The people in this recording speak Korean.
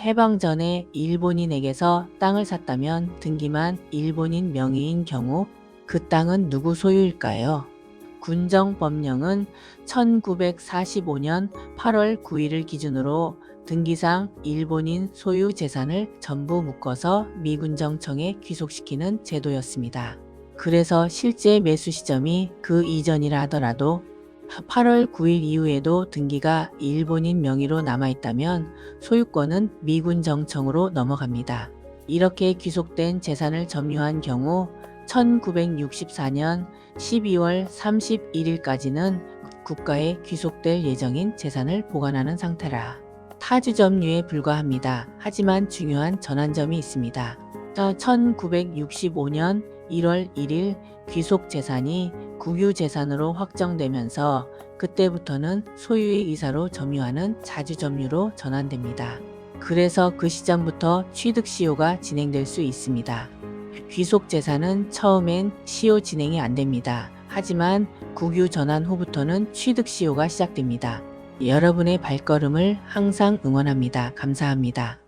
해방 전에 일본인에게서 땅을 샀다면 등기만 일본인 명의인 경우 그 땅은 누구 소유일까요? 군정법령은 1945년 8월 9일을 기준으로 등기상 일본인 소유 재산을 전부 묶어서 미군정청에 귀속시키는 제도였습니다. 그래서 실제 매수 시점이 그 이전이라 하더라도 8월 9일 이후에도 등기가 일본인 명의로 남아있다면 소유권은 미군 정청으로 넘어갑니다. 이렇게 귀속된 재산을 점유한 경우 1964년 12월 31일까지는 국가에 귀속될 예정인 재산을 보관하는 상태라 타주 점유에 불과합니다. 하지만 중요한 전환점이 있습니다. 1965년 1월 1일 귀속 재산이 국유 재산으로 확정되면서 그때부터는 소유의 의사로 점유하는 자주 점유로 전환됩니다. 그래서 그 시점부터 취득 시효가 진행될 수 있습니다. 귀속 재산은 처음엔 시효 진행이 안 됩니다. 하지만 국유 전환 후부터는 취득 시효가 시작됩니다. 여러분의 발걸음을 항상 응원합니다. 감사합니다.